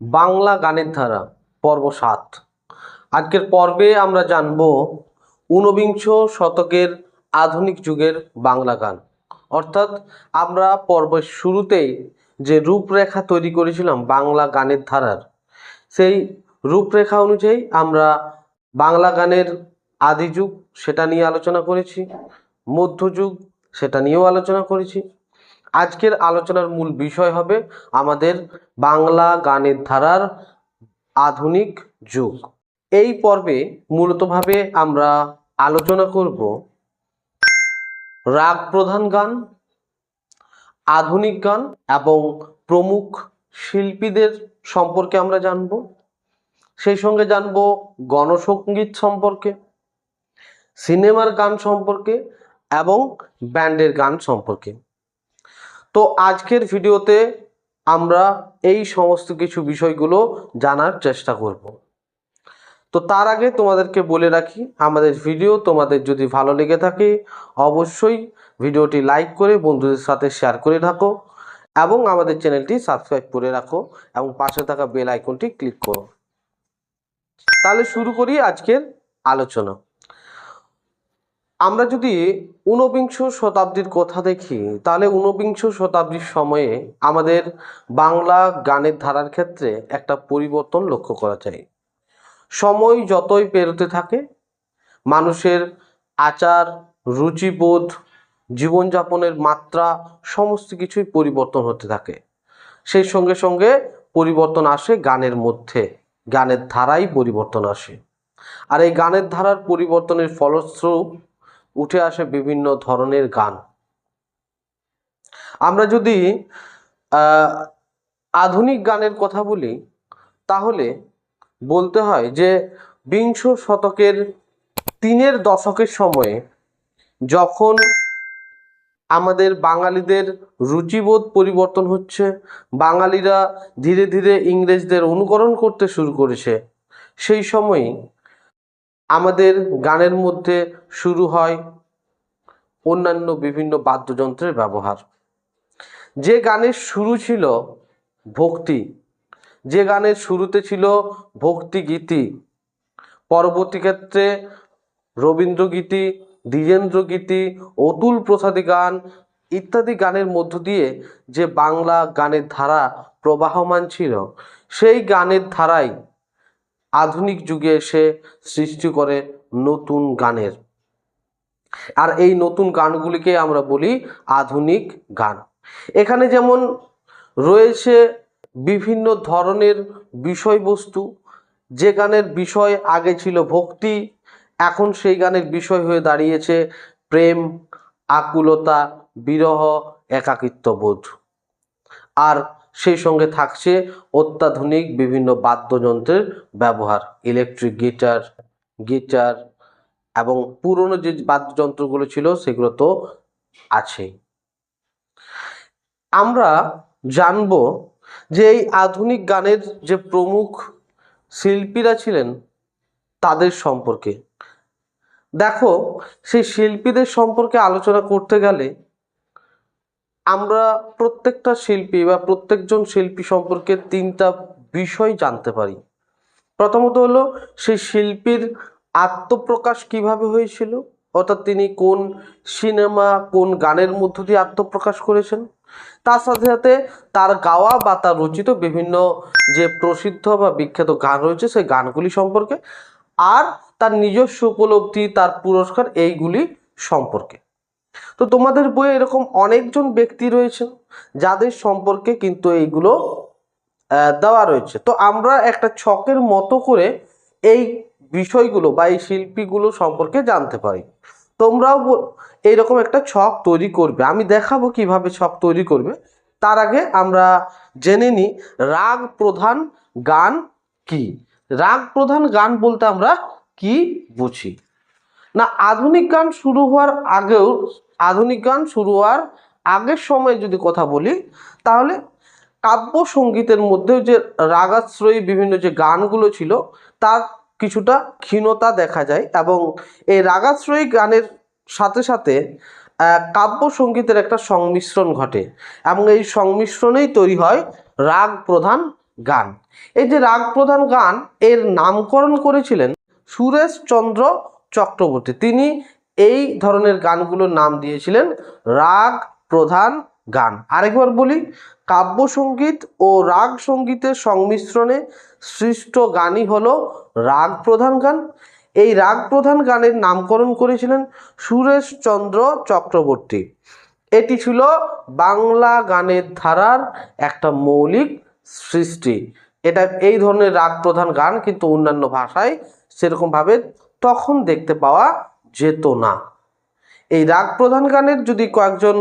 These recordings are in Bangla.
বাংলা গানের ধারা, পর্ব সাত। আজকের পর্বে আমরা জানব ঊনবিংশ শতকের আধুনিক যুগের বাংলা গান। অর্থাৎ আমরা পর্বের শুরুতেই যে রূপরেখা তৈরি করেছিলাম বাংলা গানের ধারার, সেই রূপরেখা অনুযায়ী আমরা বাংলা গানের আদি যুগ সেটা নিয়ে আলোচনা করেছি, মধ্যযুগ সেটা নিয়েও আলোচনা করেছি আজকের আলোচনার মূল বিষয় হবে আমাদের বাংলা গানের ধারার আধুনিক যুগ। এই পর্বে মূলতভাবে আমরা আলোচনা করব রাগ প্রধান গান, আধুনিক গান এবং প্রমুখ শিল্পীদের সম্পর্কে আমরা জানব। সেই সঙ্গে জানব গণসঙ্গীত সম্পর্কে, সিনেমার গান সম্পর্কে এবং ব্যান্ডের গান সম্পর্কে। তো আজকের ভিডিওতে আমরা এই সমস্ত কিছু বিষয়গুলো জানার চেষ্টা করব। তো তার আগে তোমাদেরকে বলে রাখি, আমাদের ভিডিও তোমাদের যদি ভালো লেগে থাকে, অবশ্যই ভিডিওটি লাইক করে বন্ধুদের সাথে শেয়ার করে রাখো এবং আমাদের চ্যানেলটি সাবস্ক্রাইব করে রাখো এবং পাশে থাকা বেল আইকনটি ক্লিক করো। তাহলে শুরু করি আজকের আলোচনা। আমরা যদি ঊনবিংশ শতাব্দীর কথা দেখি, তাহলে ঊনবিংশ শতাব্দীর সময়ে আমাদের বাংলা গানের ধারার ক্ষেত্রে একটা পরিবর্তন লক্ষ্য করা যায়। সময় যতই পেরোতে থাকে, মানুষের আচার, রুচিবোধ, জীবনযাপনের মাত্রা, সমস্ত কিছুই পরিবর্তন হতে থাকে। সেই সঙ্গে সঙ্গে পরিবর্তন আসে গানের মধ্যে, গানের ধারাই পরিবর্তন আসে। আর এই গানের ধারার পরিবর্তনের ফলস্বরূপ উঠে আসে বিভিন্ন ধরনের গান। আমরা যদি আধুনিক গানের কথা বলি, তাহলে বলতে হয় যে বিংশ শতকের তিনের দশকের সময়ে যখন আমাদের বাঙালিদের রুচিবোধ পরিবর্তন হচ্ছে, বাঙালিরা ধীরে ধীরে ইংরেজদের অনুকরণ করতে শুরু করেছে, সেই সময়ই আমাদের গানের মধ্যে শুরু হয় অন্যান্য বিভিন্ন বাদ্যযন্ত্রের ব্যবহার। যে গানের শুরু ছিল ভক্তি, যে গানের শুরুতে ছিল ভক্তি গীতি, পরবর্তী ক্ষেত্রে রবীন্দ্রগীতি দ্বিজেন্দ্রগীতি অতুল প্রসাদী গান ইত্যাদি গানের মধ্য দিয়ে যে বাংলা গানের ধারা প্রবাহমান ছিল, সেই গানের ধারাই আধুনিক যুগে এসে সৃষ্টি করে নতুন গানের। আর এই নতুন গানগুলিকে আমরা বলি আধুনিক গান। এখানে যেমন রয়েছে বিভিন্ন ধরনের বিষয়বস্তু। যে গানের বিষয় আগে ছিল ভক্তি, এখন সেই গানের বিষয় হয়ে দাঁড়িয়েছে প্রেম, আকুলতা, বিরহ, একাকিত্ববোধ। আর সেই সঙ্গে থাকছে অত্যাধুনিক বিভিন্ন বাদ্যযন্ত্রের ব্যবহার ইলেকট্রিক গিটার গিটার এবং পুরনো যে বাদ্যযন্ত্রগুলো ছিল সেগুলো তো আছেই। আমরা জানব যে এই আধুনিক গানের যে প্রমুখ শিল্পীরা ছিলেন তাদের সম্পর্কে। দেখো, সেই শিল্পীদের সম্পর্কে আলোচনা করতে গেলে আমরা প্রত্যেকটা শিল্পী বা প্রত্যেকজন শিল্পী সম্পর্কে তিনটা বিষয় জানতে পারি। প্রথমত হলো, সেই শিল্পীর আত্মপ্রকাশ কীভাবে হয়েছিল? অর্থাৎ তিনি কোন সিনেমা, কোন গানের মধ্য দিয়ে আত্মপ্রকাশ করেছেন? তার সাথে সাথে তার গাওয়া বা তার রচিত বিভিন্ন যে প্রসিদ্ধ বা বিখ্যাত গান রয়েছে, সেই গানগুলি সম্পর্কে, আর তার নিজস্ব উপলব্ধি, তার পুরস্কার, এইগুলি সম্পর্কে। তো তোমাদের বইয়ে এরকম অনেকজন ব্যক্তি রয়েছেন যাদের সম্পর্কে কিন্তু এইগুলো দেওয়া রয়েছে। তো আমরা একটা ছকের মতো করে এই বিষয়গুলো বা এই শিল্পীগুলো সম্পর্কে জানতে পারি। তোমরাও এইরকম একটা ছক তৈরি করবে। আমি দেখাবো কীভাবে ছক তৈরি করবে। তার আগে আমরা জেনে নিই রাগ প্রধান গান কি। রাগ প্রধান গান বলতে আমরা কি বুঝি? না, আধুনিক গান শুরু হওয়ার আগেও, আধুনিক গান শুরু হওয়ার আগের সময় যদি কথা বলি, তাহলে কাব্য সঙ্গীতের মধ্যেও যে রাগাশ্রয়ী বিভিন্ন যে গানগুলো ছিল, তার কিছুটা ক্ষীণতা দেখা যায় এবং এই রাগাশ্রয়ী গানের সাথে সাথে কাব্য সঙ্গীতের একটা সংমিশ্রণ ঘটে এবং এই সংমিশ্রণেই তৈরি হয় রাগ প্রধান গান। এই যে রাগ প্রধান গান, এর নামকরণ করেছিলেন সুরেশ চন্দ্র চক্রবর্তী। তিনি এই ধরনের গানগুলোর নাম দিয়েছিলেন রাগ প্রধান গান। আরেকবার বলি কাব্যসঙ্গীত ও রাগ সঙ্গীতের সংমিশ্রণে সৃষ্ট গানই হলো রাগ প্রধান গান। এই রাগ প্রধান গানের নামকরণ করেছিলেন সুরেশচন্দ্র চক্রবর্তী। এটি ছিল বাংলা গানের ধারার একটা মৌলিক সৃষ্টি। এটা এই ধরনের রাগ প্রধান গান, কিন্তু অন্যান্য ভাষায় সেরকমভাবে তখন দেখতে পাওয়া যেত না। এই রাগ প্রধান গানের যদি কয়েকজন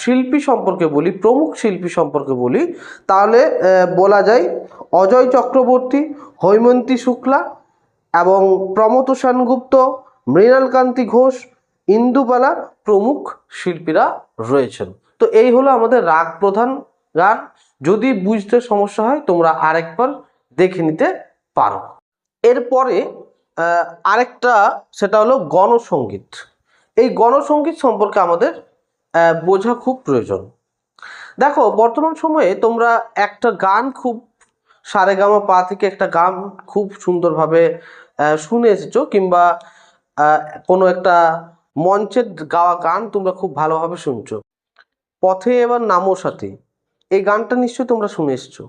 শিল্পী সম্পর্কে বলি, প্রমুখ শিল্পী সম্পর্কে বলি, তাহলে বলা যায় অজয় চক্রবর্তী, হৈমন্তী শুক্লা এবং প্রমথ সেনগুপ্ত, মৃণালকান্তি ঘোষ, ইন্দুবালা প্রমুখ শিল্পীরা রয়েছেন। তো এই হলো আমাদের রাগ প্রধান গান। যদি বুঝতে সমস্যা হয়, তোমরা আরেকবার দেখে নিতে পারো। এরপরে আরেকটা সেটা হলো গণসঙ্গীত এই গণসঙ্গীত সম্পর্কে আমাদের বোঝা খুব প্রয়োজন। দেখো, বর্তমান সময়ে তোমরা একটা গান খুব সারেগামা পা থেকে একটা গান খুব সুন্দরভাবে শুনে এসেছ কিংবা কোনো একটা মঞ্চের গাওয়া গান তোমরা খুব ভালোভাবে শুনছো। পথে এবার নামো সাথে। এই গানটা নিশ্চয়ই তোমরা শুনে এসছো।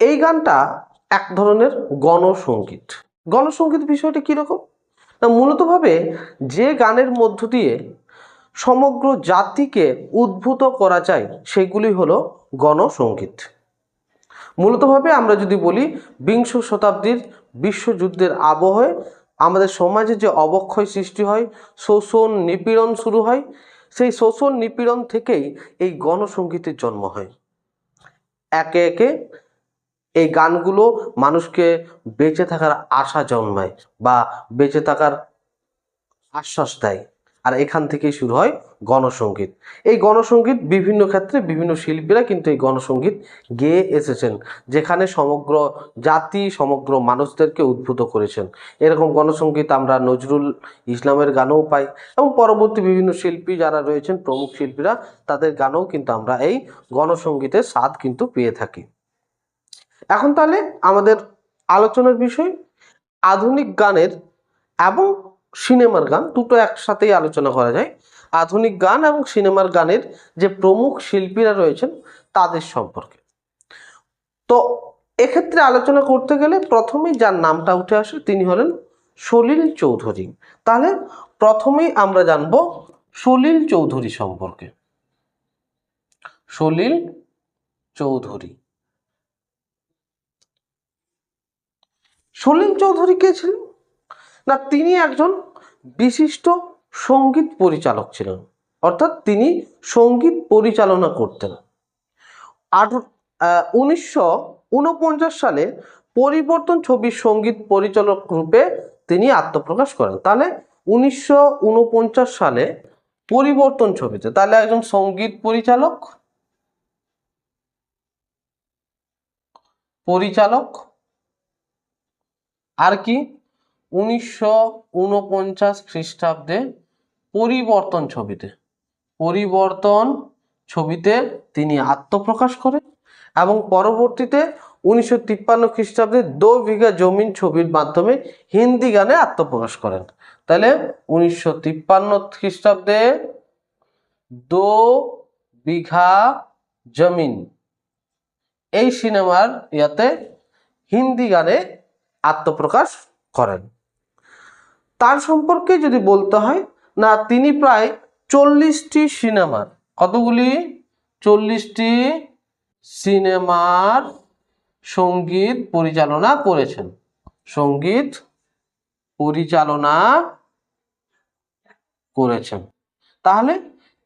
এই গানটা এক ধরনের গণসঙ্গীত গণসঙ্গীত বিষয়টি কীরকম না, মূলতভাবে যে গানের মধ্য দিয়ে সমগ্র জাতিকে উদ্ভূত করা যায়, সেগুলি হলো গণসঙ্গীত মূলতভাবে আমরা যদি বলি, বিংশ শতাব্দীর বিশ্বযুদ্ধের আবহে আমাদের সমাজে যে অবক্ষয় সৃষ্টি হয়, শোষণ নিপীড়ন শুরু হয়, সেই শোষণ নিপীড়ন থেকেই এই গণসঙ্গীতের জন্ম হয়। একে একে এই গানগুলো মানুষকে বেঁচে থাকার আশা জন্মায় বা বেঁচে থাকার আশ্বাস দেয়। আর এখান থেকেই শুরু হয় গণসঙ্গীত এই গণসঙ্গীত বিভিন্ন ক্ষেত্রে বিভিন্ন শিল্পীরা কিন্তু এই গণসঙ্গীত গেয়ে এসেছেন, যেখানে সমগ্র জাতি, সমগ্র মানুষদেরকে উদ্ভূত করেছেন। এরকম গণসঙ্গীত আমরা নজরুল ইসলামের গানও পাই এবং পরবর্তী বিভিন্ন শিল্পী যারা রয়েছেন, প্রমুখ শিল্পীরা, তাদের গানেও কিন্তু আমরা এই গণসঙ্গীতের স্বাদ কিন্তু পেয়ে থাকি। এখন তাহলে আমাদের আলোচনার বিষয় আধুনিক গানের এবং সিনেমার গান, দুটো একসাথেই আলোচনা করা যায়। আধুনিক গান এবং সিনেমার গানের যে প্রমুখ শিল্পীরা রয়েছেন তাদের সম্পর্কে। তো এক্ষেত্রে আলোচনা করতে গেলে প্রথমেই যার নামটা উঠে আসে তিনি হলেন সলিল চৌধুরী। তাহলে প্রথমেই আমরা জানব সলিল চৌধুরী সম্পর্কে। সলিল চৌধুরী। সলিল চৌধুরী কে ছিলেন? না, তিনি একজন বিশিষ্ট সংগীত পরিচালক ছিলেন। অর্থাৎ তিনি সংগীত পরিচালনা করতেন। আট উনিশশো সালে পরিবর্তন ছবির সংগীত পরিচালক রূপে তিনি আত্মপ্রকাশ করেন। তাহলে উনিশশো উনপঞ্চাশ সালে পরিবর্তন ছবিতে, তাহলে একজন সংগীত পরিচালক? পরিচালক? আর কি? উনিশশো উনপঞ্চাশ খ্রিস্টাব্দে পরিবর্তন ছবিতে। পরিবর্তন ছবিতে তিনি আত্মপ্রকাশ করেন এবং পরবর্তীতে উনিশশো তিপ্পান্ন খ্রিস্টাব্দে দো বিঘা জমিন ছবির মাধ্যমে হিন্দি গানে আত্মপ্রকাশ করেন। তাহলে উনিশশো তিপ্পান্ন খ্রিস্টাব্দে দো বিঘা জমিন। এই সিনেমার ইয়াতে হিন্দি গানে আত্মপ্রকাশ করেন। তার সম্পর্কে যদি বলতে হয়, না, তিনি প্রায় চল্লিশটি সিনেমার, কতগুলি? চল্লিশটি সিনেমার সংগীত পরিচালনা করেছেন। সংগীত পরিচালনা করেছেন। তাহলে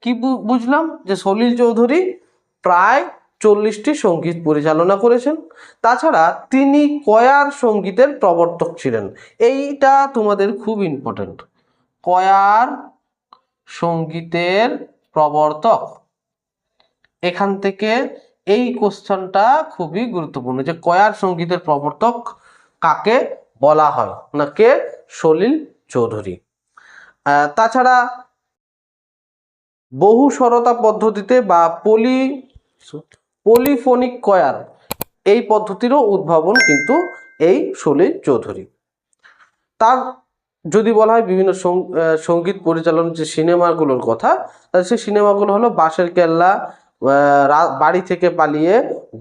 কি বুঝলাম যে সলিল চৌধুরী প্রায় চল্লিশটি সংগীত পরিচালনা করেছেন। তাছাড়া তিনি কয়ার সঙ্গীতের প্রবর্তক ছিলেন। এইটা তোমাদের খুব ইম্পর্টেন্ট কয়ার সঙ্গীতের প্রবর্তক। এখান থেকে এই কোশ্চেনটা খুবই গুরুত্বপূর্ণ যে কয়ার সঙ্গীতের প্রবর্তক কাকে বলা হয় না কে? সলিল চৌধুরী। তাছাড়া বহু সরতা পদ্ধতিতে বা পলি পলিফোনিক কয়ার। এই পদ্ধতিরও উদ্ভাবন কিন্তু এই সলিল চৌধুরী। তার যদি বলা হয় বিভিন্ন সংগীত পরিচালনার যে সিনেমাগুলোর কথা, তাহলে সেই সিনেমাগুলো হলো বাঁশের কেল্লা বাড়ি থেকে পালিয়ে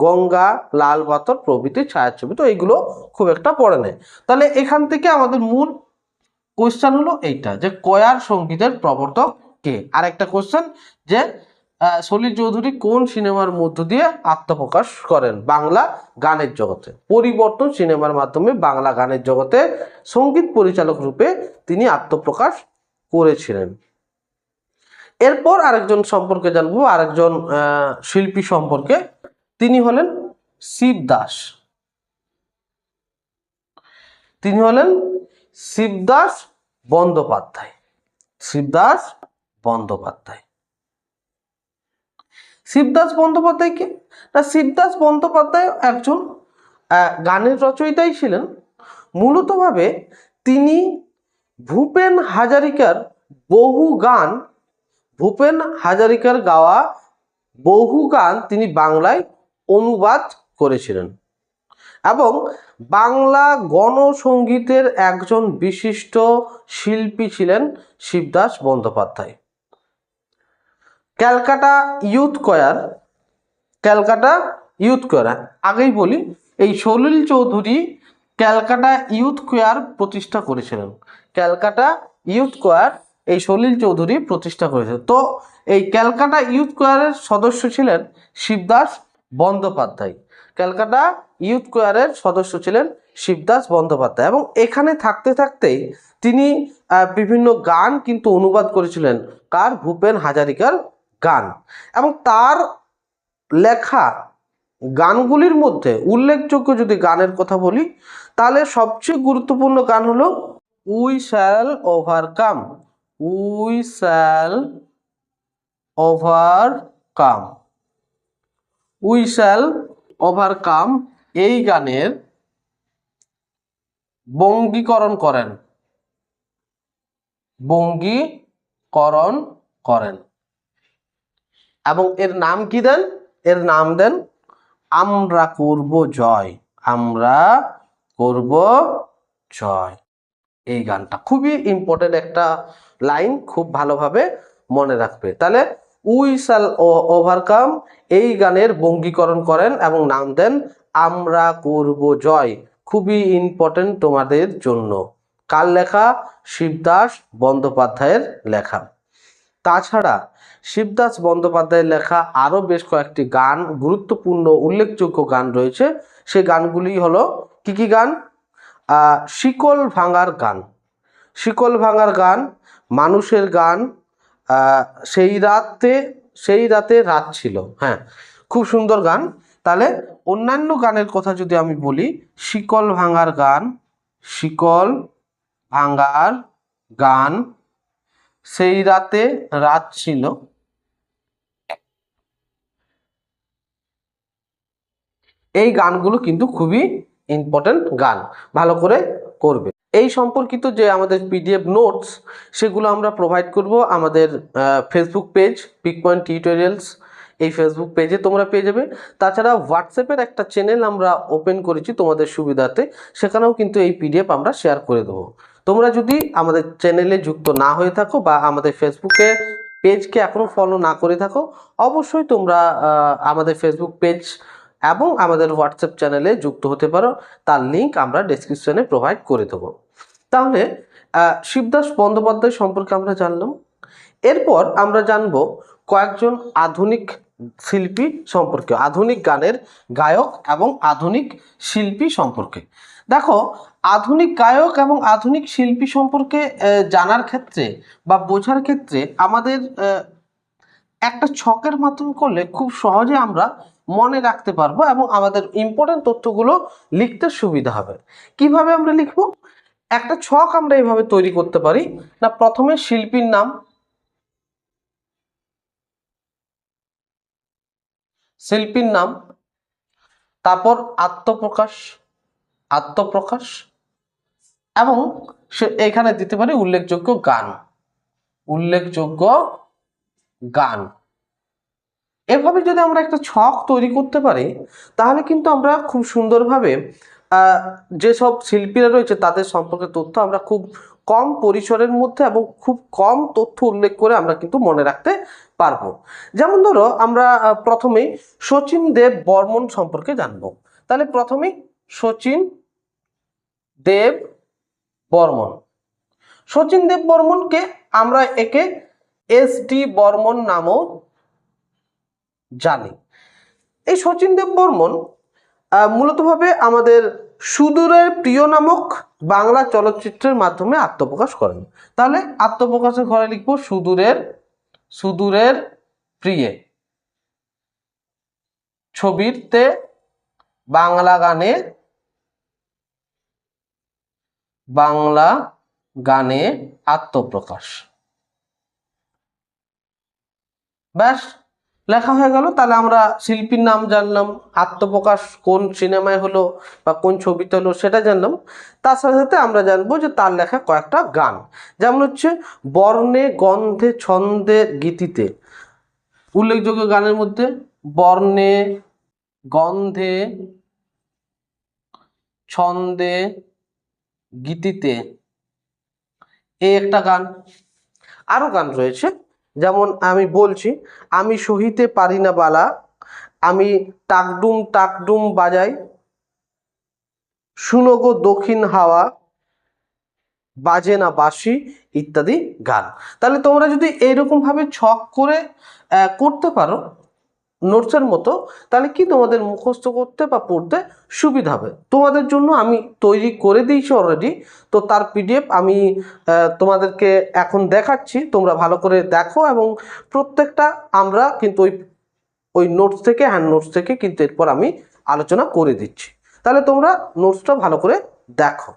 গঙ্গা, লাল পাথর প্রভৃতি ছায়াছবি তো এইগুলো খুব একটা পড়ে নেয় তাহলে এখান থেকে আমাদের মূল কোয়েশ্চেন হলো এইটা, যে কয়ার সঙ্গীতের প্রবর্তক কে? আর একটা কোয়েশ্চেন যে সলিল চৌধুরী কোন সিনেমার মধ্য দিয়ে আত্মপ্রকাশ করেন? বাংলা গানের জগতে। পরিবর্তন সিনেমার মাধ্যমে বাংলা গানের জগতে সংগীত পরিচালক রূপে তিনি আত্মপ্রকাশ করেছিলেন। এরপর আরেকজন সম্পর্কে জানব, আরেকজন শিল্পী সম্পর্কে। তিনি হলেন শিবদাস তিনি হলেন শিবদাস বন্দ্যোপাধ্যায়। শিবদাস বন্দ্যোপাধ্যায়। শিবদাস বন্দ্যোপাধ্যায় কে? না শিবদাস বন্দ্যোপাধ্যায় একজন গানের রচয়িতাই ছিলেন। মূলতভাবে তিনি ভূপেন হাজারিকার বহু গান, ভূপেন হাজারিকার গাওয়া বহু গান তিনি বাংলায় অনুবাদ করেছিলেন এবং বাংলা গণসঙ্গীতের একজন বিশিষ্ট শিল্পী ছিলেন Shibdas Bandyopadhyay. Calcutta youth choir Calcutta youth choir আগেই বলি, এই সলিল চৌধুরী ক্যালকাটা ইউথ কোয়ার প্রতিষ্ঠা করেছিলেন। ক্যালকাটা ইউথ কোয়ার এই সলিল চৌধুরী প্রতিষ্ঠা করেছিলেন। তো এই ক্যালকাটা ইউথ কোয়ারের সদস্য ছিলেন শিবদাস বন্দ্যোপাধ্যায়। ক্যালকাটা ইউথ কোয়ারের সদস্য ছিলেন শিবদাস বন্দ্যোপাধ্যায়। এবং এখানে থাকতে থাকতেই তিনি বিভিন্ন গান কিন্তু অনুবাদ করেছিলেন। কার? ভূপেন হাজারিকার গান এবং তার লেখা গানগুলির মধ্যে উল্লেখযোগ্য যদি গানের কথা বলি, তাহলে সবচেয়ে গুরুত্বপূর্ণ গান হলো we shall overcome we shall overcome we shall overcome এই গানের বঙ্গীকরণ করেন। বঙ্গীকরণ করেন। এবং এর নাম কি দেন? এর নাম দেন আমরা করব জয়। আমরা করব জয়। এই গানটা খুবই ইম্পর্টেন্ট একটা লাইন খুব ভালোভাবে মনে রাখবে। তাহলে উই শ্যাল ওভারকাম এই গানের বঙ্গীকরণ করেন এবং নাম দেন আমরা করব জয়। খুবই ইম্পর্টেন্ট তোমাদের জন্য। কার লেখা? শিবদাস বন্দ্যোপাধ্যায়ের লেখা। তাছাড়া শিবদাস বন্দ্যোপাধ্যায়ের লেখা আরও বেশ কয়েকটি গান, গুরুত্বপূর্ণ, উল্লেখযোগ্য গান রয়েছে। সেই গানগুলি হলো, কি কি গান? শিকল ভাঙার গান। শিকল ভাঙার গান, মানুষের গান সেই রাতে সেই রাতে রাত ছিল। হ্যাঁ খুব সুন্দর গান। তাহলে অন্যান্য গানের কথা যদি আমি বলি, শিকল ভাঙার গান, শিকল ভাঙার গান সেই রাতে রাত ছিল। এই গানগুলো কিন্তু খুবই ইম্পর্টেন্ট গান। ভালো করে করবে। এই সম্পর্কিত যে আমাদের পিডিএফ নোটস সেগুলো আমরা প্রোভাইড করব আমাদের Facebook page pick point tutorials এই ফেসবুক পেজে তোমরা পেয়ে যাবে। তাছাড়া হোয়াটসঅ্যাপের একটা চ্যানেল আমরা ওপেন করেছি তোমাদের সুবিধাতে সেখানেও কিন্তু এই পিডিএফ আমরা শেয়ার করে দেবো। তোমরা যদি আমাদের চ্যানেলে যুক্ত না হয়ে থাকো বা আমাদের ফেসবুকে পেজকে এখনও ফলো না করে থাকো, অবশ্যই তোমরা আমাদের ফেসবুক পেজ এবং আমাদের হোয়াটসঅ্যাপ চ্যানেলে যুক্ত হতে পারো। তার লিংক আমরা ডেসক্রিপশনে প্রোভাইড করে দেবো। তাহলে শিবদাস বন্দ্যোপাধ্যায় সম্পর্কে আমরা জানলাম। এরপর আমরা জানব কয়েকজন আধুনিক শিল্পী সম্পর্কে, আধুনিক গানের গায়ক এবং আধুনিক শিল্পী সম্পর্কে। দেখো, আধুনিক গায়ক এবং আধুনিক শিল্পী সম্পর্কে জানার ক্ষেত্রে বা বোঝার ক্ষেত্রে আমাদের একটা ছকের মাধ্যমে করলে খুব সহজে আমরা মনে রাখতে পারব এবং আমাদের ইম্পর্টেন্ট তথ্যগুলো লিখতে সুবিধা হবে। কীভাবে আমরা লিখব? একটা ছক আমরা এইভাবে তৈরি করতে পারি। না, প্রথমে শিল্পীর নাম। শিল্পীর নাম। তারপর আত্মপ্রকাশ। আত্মপ্রকাশ এবং সে এখানে দিতে পারি উল্লেখযোগ্য গান। উল্লেখযোগ্য গান। এভাবে যদি আমরা একটা ছক তৈরি করতে পারি, তাহলে কিন্তু আমরা খুব সুন্দরভাবে যেসব শিল্পীরা রয়েছে তাদের সম্পর্কে তথ্য আমরা খুব কম পরিসরের মধ্যে এবং খুব কম তথ্য উল্লেখ করে আমরা কিন্তু মনে রাখতে পারব। যেমন ধরো, আমরা প্রথমেই শচীন দেব বর্মন সম্পর্কে জানব। তাহলে প্রথমেই শচীন দেব বর্মন। শচীন দেব বর্মনকে আমরা একে এস ডি বর্মন নামও জানি। এই শচীন দেব বর্মন মূলতভাবে আমাদের সুদূরের প্রিয় নামক বাংলা চলচ্চিত্রের মাধ্যমে আত্মপ্রকাশ করেন। তাহলে আত্মপ্রকাশের ঘরে লিখব সুদূরের সুদূরের প্রিয়ে। ছবিতে বাংলা গানে বাংলা গানে আত্মপ্রকাশ। ব্যাস, লেখা হয়ে গেল। তাহলে আমরা শিল্পীর নাম জানলাম, আত্মপ্রকাশ কোন সিনেমায় হলো বা কোন ছবিতে হলো সেটা জানলাম। তার সাথে সাথে আমরা জানব যে তার লেখা কয়েকটা গান। যেমন হচ্ছে, বর্ণে গন্ধে ছন্দে গীতিতে। উল্লেখযোগ্য গানের মধ্যে, বর্ণে গন্ধে ছন্দে গীতিতে এই একটা গান আরও গান রয়েছে। যেমন আমি বলছি, আমি সহিতে পারি না বালা, আমি টাকডুম টাকডুম বাজাই, শুনো গো দক্ষিণ হাওয়া, বাজে না বাসি ইত্যাদি গান। তাহলে তোমরা যদি এইরকমভাবে ছক করে করতে পারো নোটসের মতো, তাহলে কি তোমাদের মুখস্থ করতে বা পড়তে সুবিধা হবে? তোমাদের জন্য আমি তৈরি করে দিয়েছি অলরেডি তো তার পিডিএফ আমি তোমাদেরকে এখন দেখাচ্ছি। তোমরা ভালো করে দেখো এবং প্রত্যেকটা আমরা কিন্তু ওই ওই নোটস থেকে হ্যান্ড নোটস থেকে কিন্তু এরপর আমি আলোচনা করে দিচ্ছি। তাহলে তোমরা নোটসটা ভালো করে দেখো।